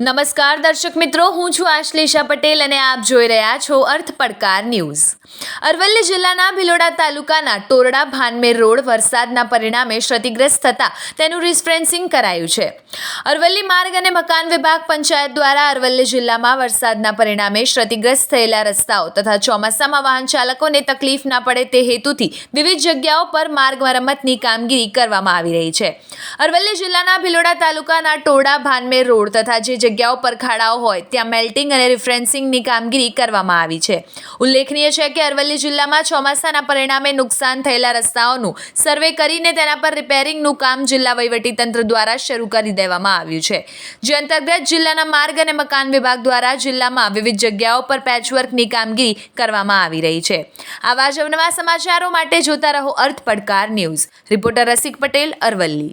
નમસ્કાર દર્શક મિત્રો, હું છું આશ્લેષા પટેલ અને આપ જોઈ રહ્યા છો અર્થ પડકાર ન્યૂઝ. અરવલ્લી જિલ્લાના ભિલોડા તાલુકાના ટોરડા ભાનમેર રોડ વરસાદના પરિણામે ક્ષતિગ્રસ્ત થતાં તેનું રિસ્ફ્રેન્સિંગ કરાયું છે. અરવલ્લી માર્ગ અને મકાન વિભાગ પંચાયત દ્વારા અરવલ્લી જિલ્લામાં વરસાદના પરિણામે ક્ષતિગ્રસ્ત થયેલા રસ્તાઓ તથા ચોમાસામાં વાહન ચાલકોને તકલીફ ના પડે તે હેતુથી વિવિધ જગ્યાઓ પર માર્ગ મરમ્મતની કામગીરી કરવામાં આવી રહી છે. અરવલ્લી જિલ્લાના ભિલોડા તાલુકાના ટોરડા ભાનમેર રોડ તથા જે જગ્યાઓ પર ખાડાઓ હોય, ત્યાં મેલ્ટિંગ અને રિફ્રેન્સિંગની કામગીરી કરવામાં આવી છે. ઉલ્લેખનીય છે કે અરવલ્લી જિલ્લામાં ચોમાસાના પરિણામે નુકસાન થયેલા રસ્તાઓનું સર્વે કરીને તેના પર રિપેરિંગનું કામ જિલ્લા વહીવટીતંત્ર દ્વારા શરૂ કરી દેવામાં આવ્યું છે. જે અંતર્ગત જિલ્લાના માર્ગ અને મકાન વિભાગ દ્વારા જિલ્લામાં વિવિધ જગ્યાઓ પર પેચવર્કની કામગીરી કરવામાં આવી રહી છે. આવા જ અવનવા સમાચારો માટે જોતા રહો અર્થ પડકાર ન્યૂઝ. રિપોર્ટર રસિક પટેલ, અરવલ્લી.